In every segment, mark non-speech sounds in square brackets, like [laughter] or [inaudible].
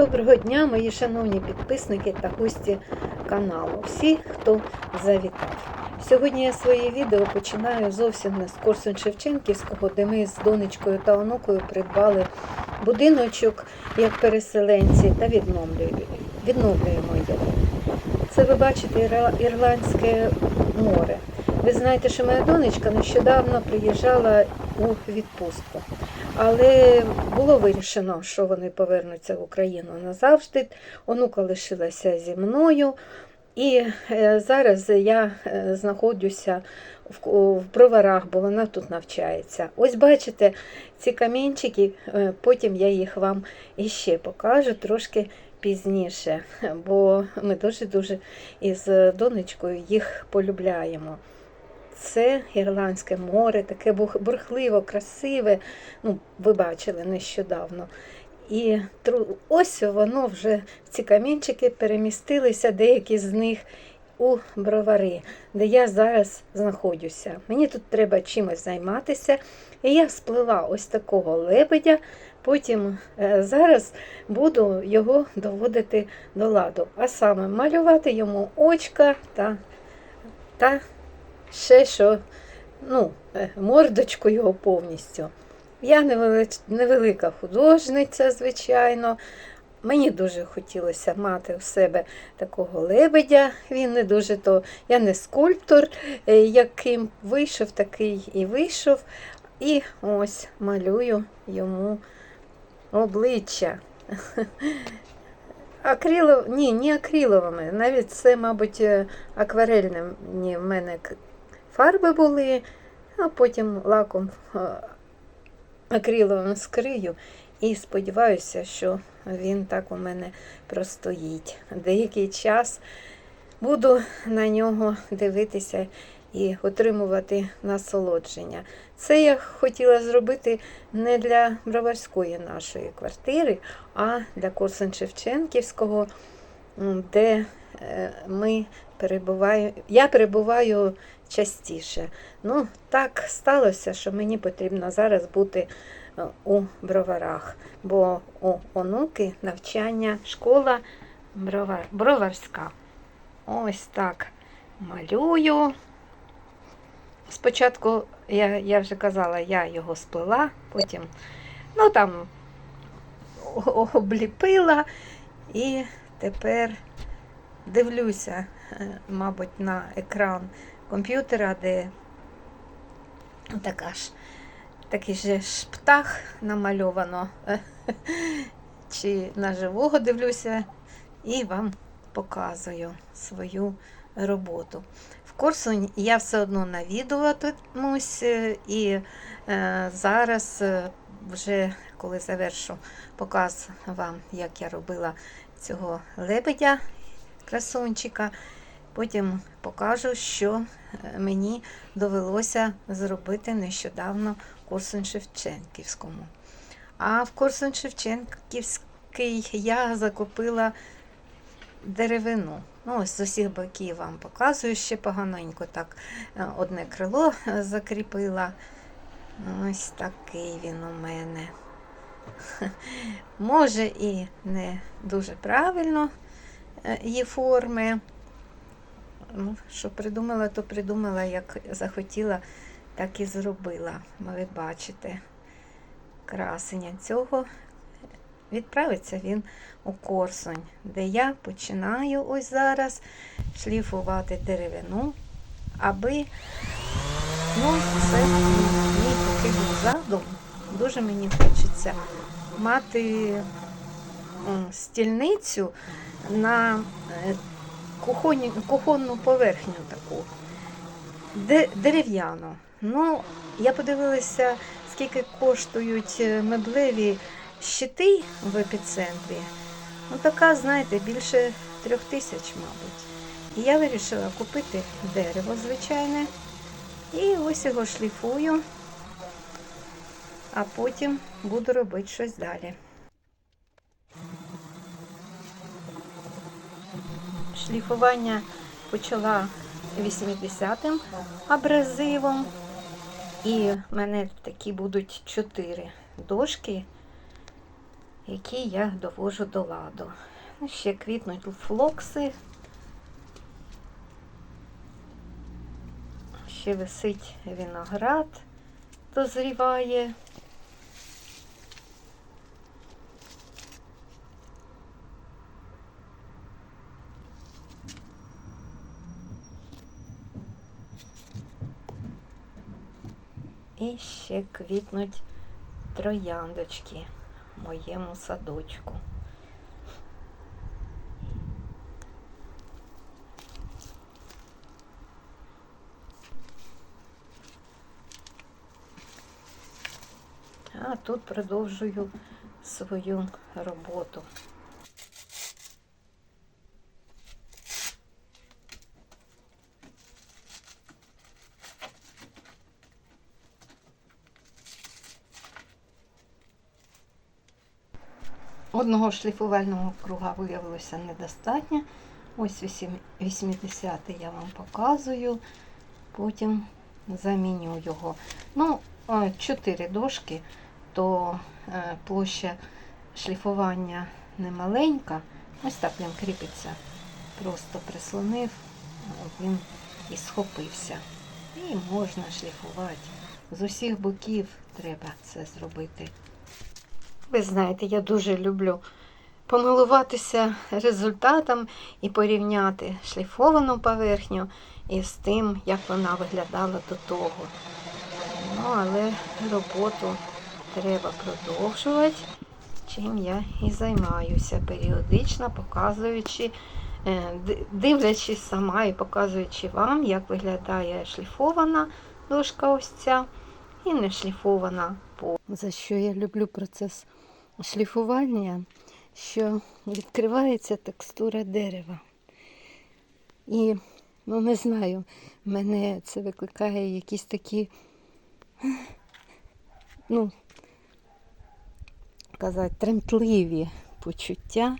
Доброго дня, мої шановні підписники та гості каналу. Всі, хто завітав. Сьогодні я своє відео починаю зовсім не з Корсунь Шевченківського, де ми з донечкою та онукою придбали будиночок як переселенці та відновлюємо його. Це ви бачите Ірландське море. Ви знаєте, що моя донечка нещодавно приїжджала у відпустку. Але було вирішено, що вони повернуться в Україну назавжди. Онука лишилася зі мною. І е, зараз я е, знаходжуся в, броварах, бо вона тут навчається. Ось бачите, ці камінчики, е, потім я їх вам іще покажу трошки пізніше, бо ми дуже-дуже із донечкою їх полюбляємо. Це Ірландське море, таке бурхливо, красиве. Ну, ви бачили нещодавно. І ось воно вже ці камінчики перемістилися, деякі з них у бровари, де я зараз знаходжуся. Мені тут треба чимось займатися. І я сплила ось такого лебедя. Потім е, зараз буду його доводити до ладу, а саме малювати йому очка та, та ще що, ну, е, мордочку його повністю. Я невелика художниця, звичайно. Мені дуже хотілося мати у себе такого лебедя. Він не дуже то, я не скульптор, е, яким вийшов, такий і вийшов. І ось малюю йому обличчя. [laughs] Акрилов, ні, не акриловими. Навіть це, мабуть, е, акварельні в мене фарби були, а потім лаком е, акриловим скрию. І сподіваюся, що він так у мене простоїть. Деякий час буду на нього дивитися і отримувати насолодження. Це я хотіла зробити не для броварської нашої квартири, а для Корсун Шевченківського, де е, ми перебуваю, я перебуваю частіше. Ну, так сталося, що мені потрібно зараз бути е, у броварах, бо у онуки навчання школа бровар, броварська. Ось так малюю. Спочатку, я, я вже казала, я його сплела, потім ну, там обліпила і тепер дивлюся, е, мабуть, на екран комп'ютера, де така ж, такий же ж птах намальовано. [laughs] Чи на живого дивлюся і вам показую свою роботу. В Корсунь я все одно навідуватимусь, е, і е, зараз, е, вже коли завершу показ вам, як я робила цього лебедя, красунчика, потім покажу, що е, мені довелося зробити нещодавно в Шевченківському. А в Корсунь Шевченківський я закупила деревину. Ну, ось з усіх боків вам показую ще поганенько так е, одне крило е, закріпила. Ось такий він у мене. [laughs] Може і не дуже правильно є форми. Ну, що придумала, то придумала, як захотіла, так і зробила. Ви бачите, красення цього відправиться він у Корсунь, де я починаю ось зараз шліфувати деревину, аби ну, це мій такий задум. Дуже мені хочеться мати стільницю на е, кухонні, кухонну поверхню таку, де, дерев'яну. Ну, я подивилася, скільки коштують е, меблеві щити в епіцентрі. Ну, така, знаєте, більше трьох тисяч, мабуть. І я вирішила купити дерево звичайне. І ось його шліфую, а потім буду робити щось далі. Шліфування почала 80-м абразивом. І в мене такі будуть чотири дошки. які я довожу до ладу. Ну, Ще квітнуть флокси. Ще висить виноград, дозріває. І ще квітнуть трояндочки в моєму садочку. А тут продовжую свою роботу. Одного шліфувального круга виявилося недостатньо. Ось 80 я вам показую. Потім заміню його. Ну, 4 дошки, то е, площа шліфування не маленька. Ось так він кріпиться. Просто прислонив, він і схопився. І можна шліфувати. З усіх боків треба це зробити. Ви знаєте, я дуже люблю помилуватися результатом і порівняти шліфовану поверхню із тим, як вона виглядала до того. Ну, але роботу треба продовжувати, чим я і займаюся, періодично показуючи, е, дивлячись сама і показуючи вам, як виглядає шліфована дошка ось ця і не шліфована. За що я люблю процес шліфування, що відкривається текстура дерева. І, ну не знаю, мене це викликає якісь такі, ну, казати, тремтливі почуття.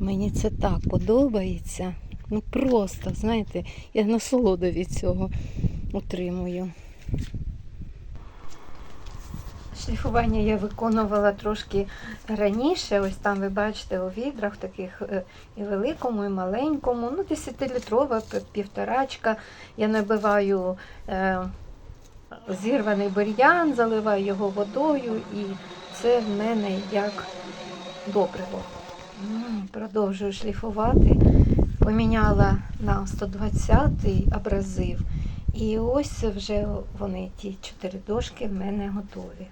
Мені це так подобається. Ну просто, знаєте, я насолоду від цього отримую. Шліфування я виконувала трошки раніше. Ось там ви бачите у відрах, таких е, і великому, і маленькому. Ну, 10-літрова півторачка. Я набиваю е, зірваний бур'ян, заливаю його водою, і це в мене як добриво. Продовжую шліфувати. Поміняла на 120-й абразив. І ось вже вони, ті чотири дошки, в мене готові.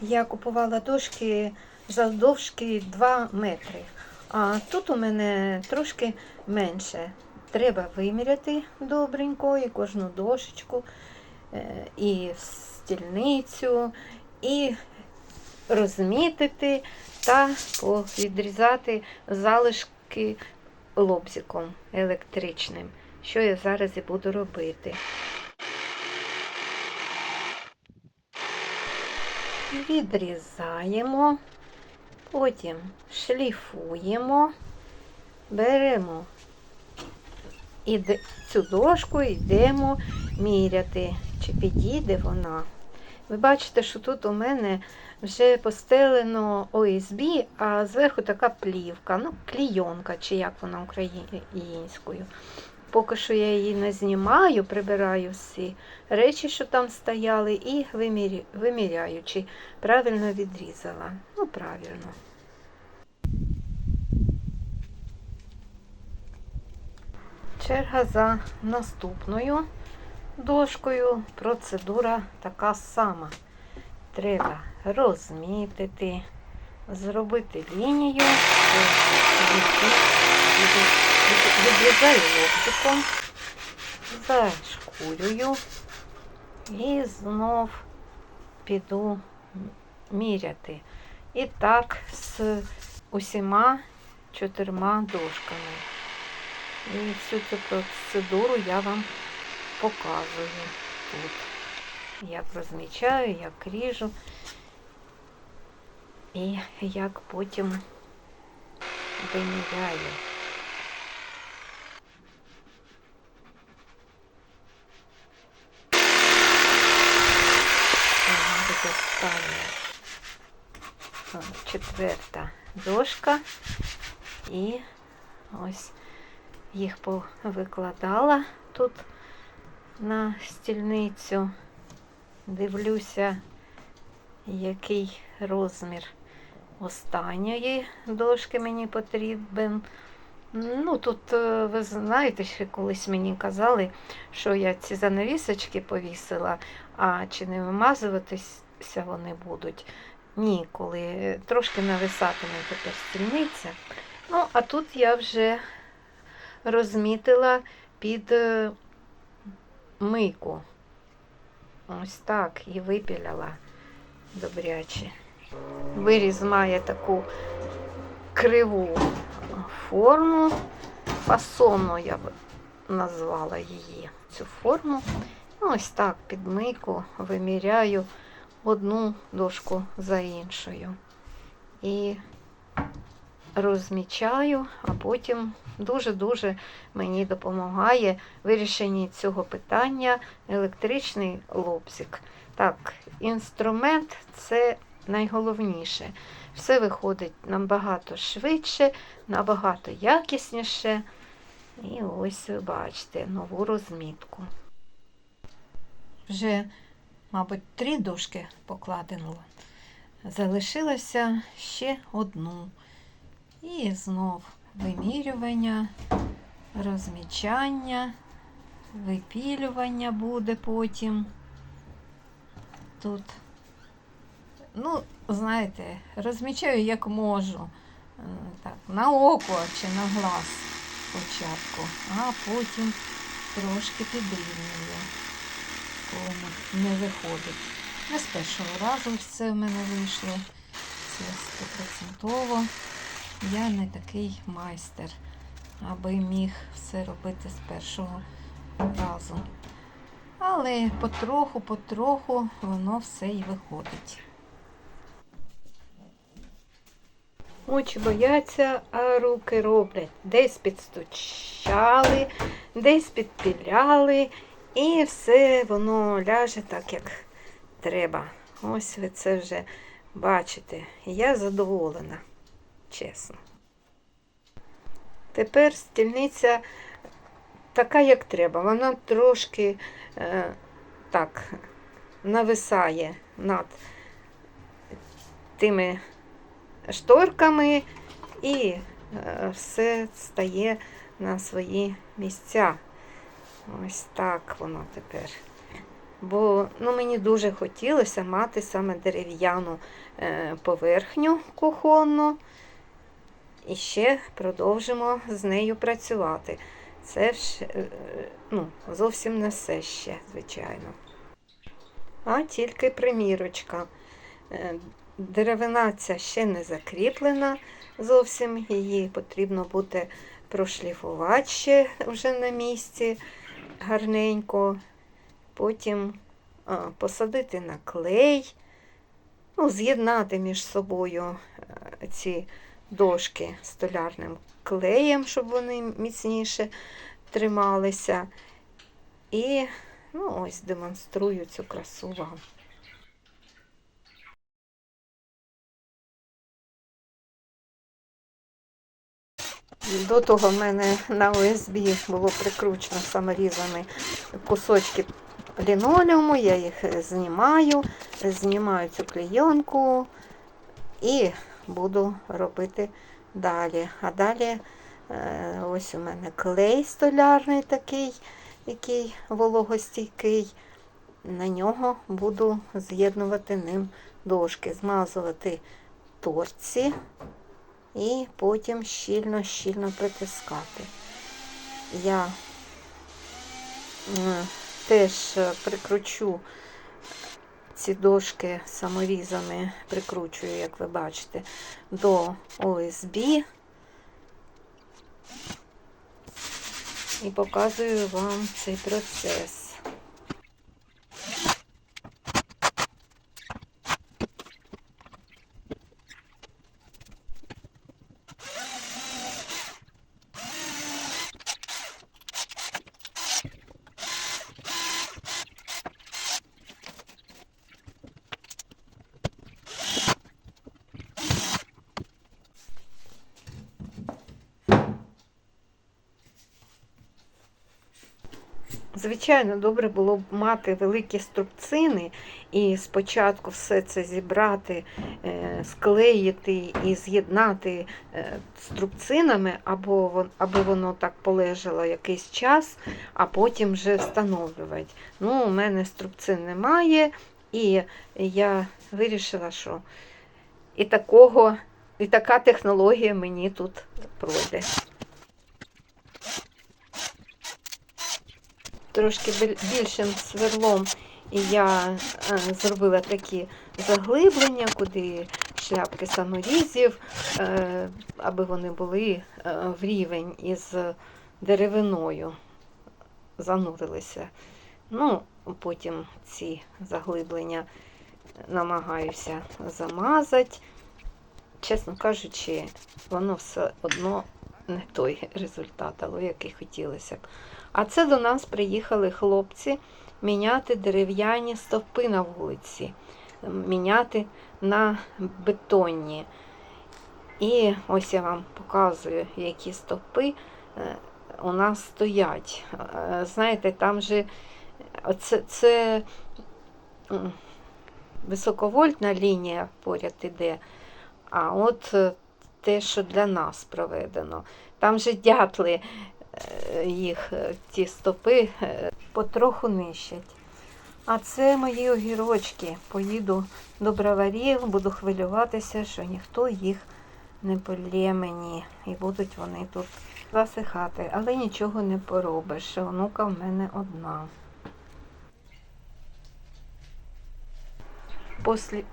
Я купувала дошки завдовжки 2 метри. А тут у мене трошки менше. Треба виміряти добренько і кожну дошечку, е, і стільницю, і розмітити та відрізати залишки лобзиком електричним, що я зараз і буду робити. Відрізаємо, потім шліфуємо, беремо цю дошку йдемо міряти, чи підійде вона. Ви бачите, що тут у мене вже постелено ОСБ, а зверху така плівка, ну, клійонка, чи як вона українською. Поки що я її не знімаю, прибираю всі речі, що там стояли, і виміряючи, правильно відрізала. Ну, правильно. Черга за наступною дошкою. Процедура така сама. Треба розмітити, зробити лінію, відрізаю лобзиком, зашкурюю і знов піду міряти. І так з усіма чотирма дошками. І всю цю процедуру я вам показую тут. Як розмічаю, як ріжу і як потім виміряю. Е, четверта дошка. І ось їх повикладала тут на стільницю. Дивлюся, який розмір останньої дошки мені потрібен. Ну, тут, е, ви знаєте, ще колись мені казали, що я ці занавісочки повісила, а чи не вимазуватися вони будуть? Ні, коли трошки нависатиме тепер стільниця. Ну, а тут я вже розмітила під е, мийку. Ось так і випіляла добряче. Виріз має таку криву форму, фасонну я б назвала її цю форму. Ну, Ось так під мийку виміряю одну дошку за іншою. І розмічаю, а потім дуже-дуже мені допомагає вирішенні цього питання електричний лобзик. Так, інструмент це найголовніше. Все виходить набагато швидше, набагато якісніше. І ось ви бачите нову розмітку. Вже, мабуть, три дошки покладено. Залишилося ще одну. І знов вимірювання, розмічання, випілювання буде потім. Тут, ну, знаєте, розмічаю як можу. Так, на око чи на глаз спочатку, а потім трошки підрівнюю, не- не виходить. Не з першого разу все в мене вийшло. Це стопроцентово. Я не такий майстер, аби міг все робити з першого разу. Але потроху-потроху воно все і виходить. Очі бояться, а руки роблять. Десь підстучали, десь підпіляли, і все воно ляже так, як треба. Ось ви це вже бачите. Я задоволена, чесно. Тепер стільниця така, як треба. Вона трошки е, так нависає над тими шторками, і е, все стає на свої місця. Ось так воно тепер. Бо ну, мені дуже хотілося мати саме дерев'яну е, поверхню кухонну. І ще продовжимо з нею працювати. Це ж е, ну, зовсім не все ще, звичайно. А тільки примірочка. Е, Деревина ця ще не закріплена зовсім, її потрібно буде прошліфувати ще вже на місці гарненько. Потім а, посадити на клей, ну, з'єднати між собою е, ці дошки столярним клеєм, щоб вони міцніше трималися. І ну, ось демонструю цю красу вам. До того в мене на ОСБ було прикручено саморізані кусочки лінолеуму, я їх знімаю, знімаю цю клейонку і буду робити далі. А далі е, ось у мене клей столярний такий, який вологостійкий. На нього буду з'єднувати ним дошки, змазувати торці і потім щільно-щільно притискати. Я е, теж прикручу ці дошки саморізами, прикручую, як ви бачите, до ОСБ і показую вам цей процес. Звичайно, добре було б мати великі струбцини і спочатку все це зібрати, е, склеїти і з'єднати е, струбцинами, або аби воно так полежало якийсь час, а потім вже встановлювати. Ну, у мене струбцин немає, і я вирішила, що і такого, і така технологія мені тут пройде. Трошки більшим сверлом я е, зробила такі заглиблення, куди шляпки саморізів, е, аби вони були е, в рівень із деревиною, занурилися. Ну, потім ці заглиблення намагаюся замазати. Чесно кажучи, воно все одно не той результат, але який хотілося б. А це до нас приїхали хлопці міняти дерев'яні стовпи на вулиці, міняти на бетонні. І ось я вам показую, які стовпи е, у нас стоять. Е, Знаєте, там же це, це високовольтна лінія поряд іде, а от е, те, що для нас проведено. Там же дятли е, їх, е, ті стопи, е, потроху нищать. А це мої огірочки. Поїду до броварів, буду хвилюватися, що ніхто їх не полє мені. І будуть вони тут засихати. Але нічого не поробиш. Онука в мене одна.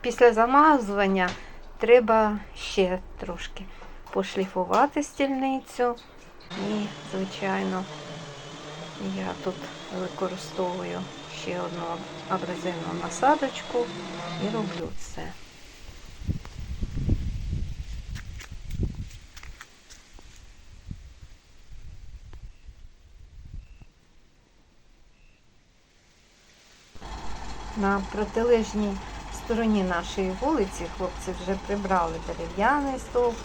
Після замазування треба ще трошки пошліфувати стільницю. І, звичайно, я тут використовую ще одну абразивну насадочку і роблю це. На протилежній стороні нашої вулиці хлопці вже прибрали дерев'яний стовп,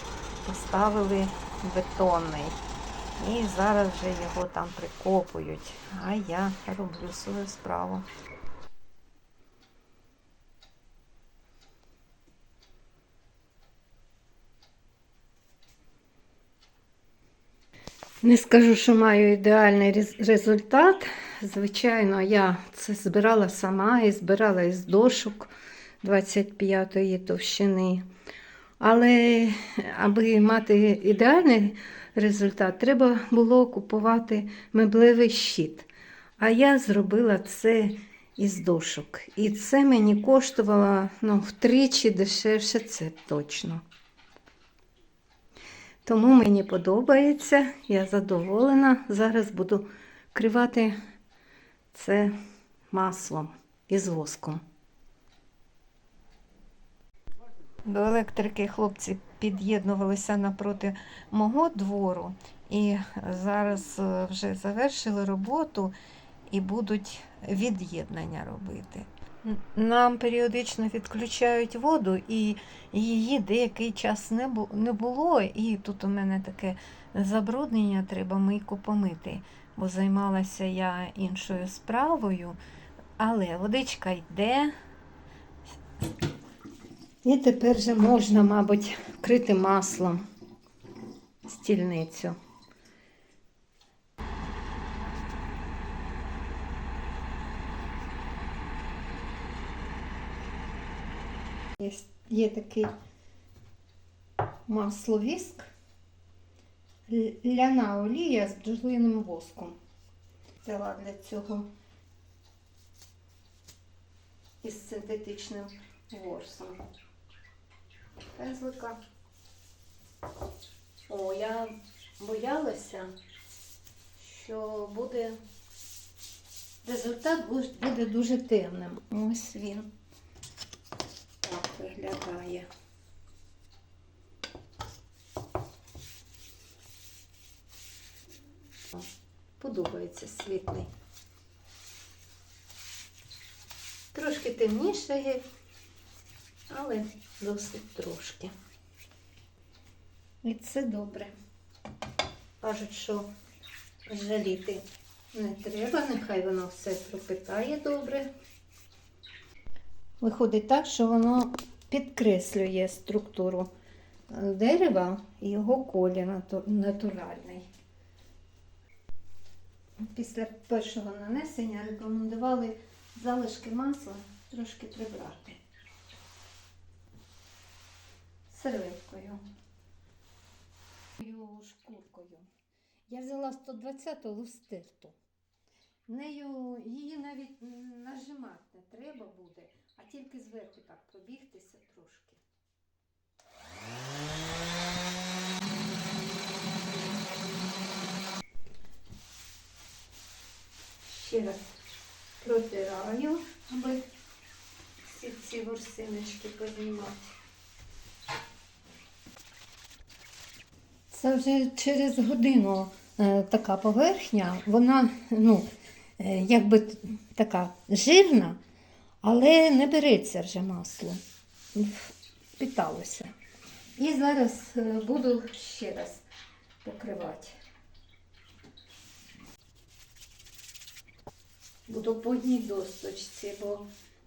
поставили бетонний. І зараз вже його там прикопують. А я роблю свою справу. Не скажу, що маю ідеальний рез- результат. Звичайно, я це збирала сама і збирала із дошок 25-ї товщини. Але аби мати ідеальний результат, треба було купувати меблевий щит. А я зробила це із дошок. І це мені коштувало ну, втричі дешевше, це точно. Тому мені подобається, я задоволена. Зараз буду кривати це маслом із воском. До електрики хлопці під'єднувалися напроти мого двору і зараз е, вже завершили роботу і будуть від'єднання робити. Нам періодично відключають воду, і її деякий час не було. І тут у мене таке забруднення, треба мийку помити, бо займалася я іншою справою. Але водичка йде. І тепер вже можна, мабуть, вкрити маслом стільницю. Є, є такий масловіск, ляна олія з бджолиним воском. Взяла для цього із синтетичним ворсом. Пензлика. О, я боялася, що буде результат буде дуже темним. Ось він так виглядає. Подобається світлий. Трошки темніше, але досить трошки. І це добре. Кажуть, що жаліти Не треба, нехай воно все пропитає добре. Виходить так, що воно підкреслює структуру е, дерева і його колір натуральний. Після першого нанесення рекомендували залишки масла трошки прибрати серветкою. Шкуркою. Я взяла 120-ту лустирту. Нею її навіть нажимати не треба буде, а тільки зверху так пробігтися трошки. Ще раз протираю, аби всі ці ворсиночки познімати. Це вже через годину е, така поверхня, вона ну, е, якби така жирна, але не береться вже масло. Впиталося. І зараз е, буду ще раз покривати. Буду по одній досточці, бо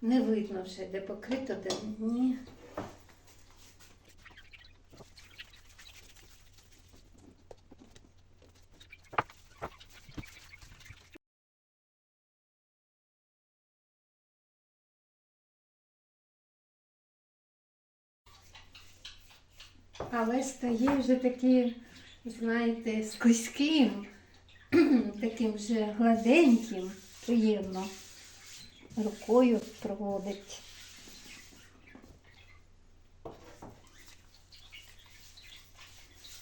не видно вже, де покрито, де ні. Але стає вже такий, знаєте, скользьким, [clears throat] таким вже гладеньким, приємно рукою проводить.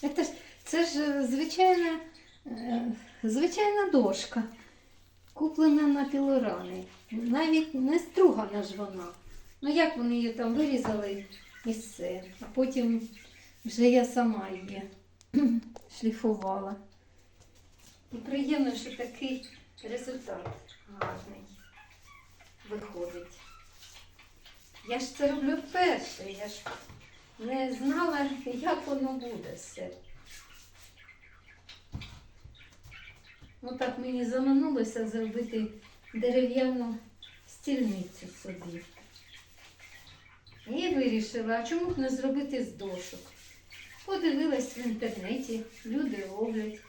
Це ж, це ж е, звичайна, е, звичайна дошка, куплена на пілорани. Навіть не стругана ж вона. Ну як вони її там вирізали і все. А потім вже я сама її [clears throat] шліфувала. І приємно, що такий результат гарний виходить. Я ж це роблю вперше, я ж не знала, як воно буде все. Ну так мені заманулося зробити дерев'яну стільницю собі. І вирішила, а чому б не зробити з дошок? Подивилась в інтернеті, люди роблять.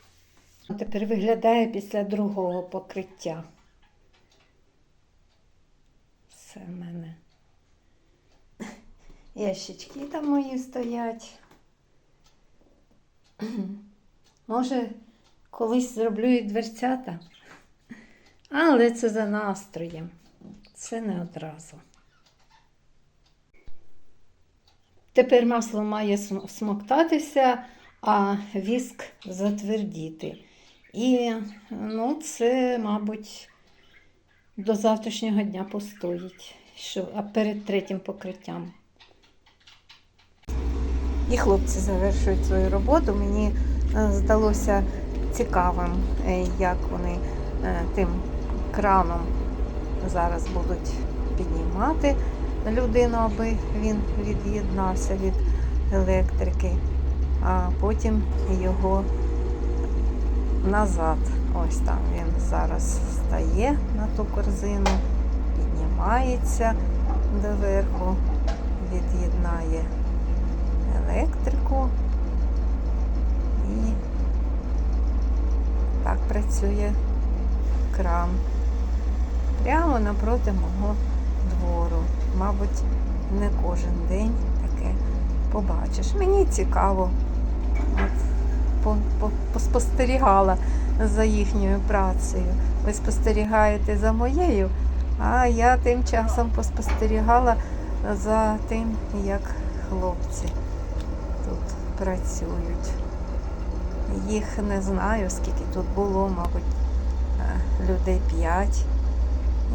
Тепер виглядає після другого покриття. Все в мене. Ящички там мої стоять. Може, колись зроблю і дверцята. Але це за настроєм. Це не одразу. Тепер масло має смоктатися, а віск затвердіти. І ну, це, мабуть, до завтрашнього дня постоїть, що, а перед третім покриттям. І хлопці завершують свою роботу. Мені е, здалося цікавим, е, як вони е, тим краном зараз будуть піднімати людину, аби він від'єднався від електрики, а потім його назад. Ось там він зараз стає на ту корзину, піднімається доверху, від'єднає електрику і так працює кран. Прямо напроти мого. Мабуть, не кожен день таке побачиш. Мені цікаво. От, по, по, поспостерігала за їхньою працею. Ви спостерігаєте за моєю, а я тим часом поспостерігала за тим, як хлопці тут працюють. Їх не знаю, скільки тут було, мабуть, е, людей п'ять.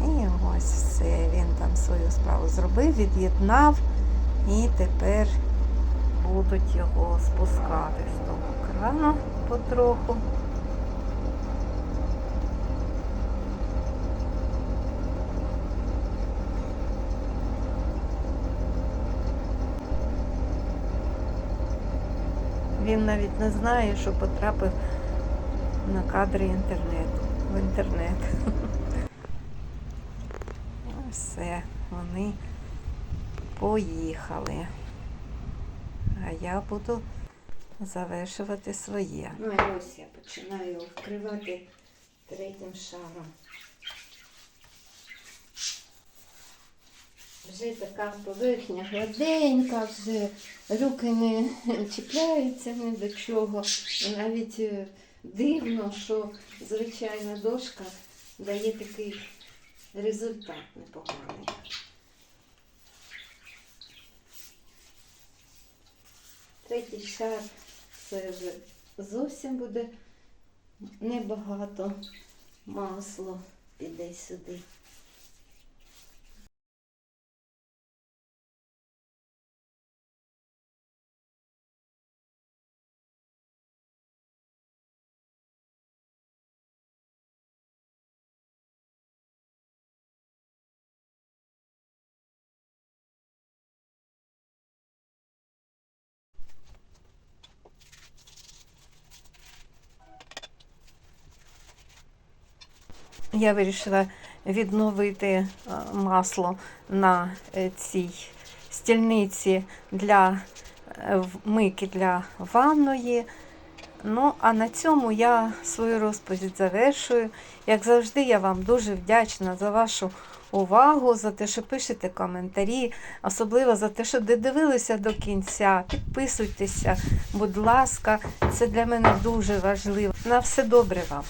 І ось все, він там свою справу зробив, від'єднав і тепер будуть його спускати з того крану потроху. Він навіть не знає, що потрапив на кадри інтернету. в інтернет. [laughs] Все, вони поїхали. А я буду завершувати своє. Ну і ось я починаю вкривати третім шаром. Вже така поверхня гладенька, вже руки не чіпляються ні до чого. Навіть е, дивно, що звичайна дошка дає такий результат непоганий. Третій шар це вже зовсім буде небагато масло піде сюди. Я вирішила відновити е, масло на е, цій стільниці для е, мийки для ванної. Ну, а на цьому я свою розповідь завершую. Як завжди, я вам дуже вдячна за вашу увагу, за те, що пишете коментарі, особливо за те, що додивилися до кінця. Підписуйтеся, будь ласка, це для мене дуже важливо. На все добре вам!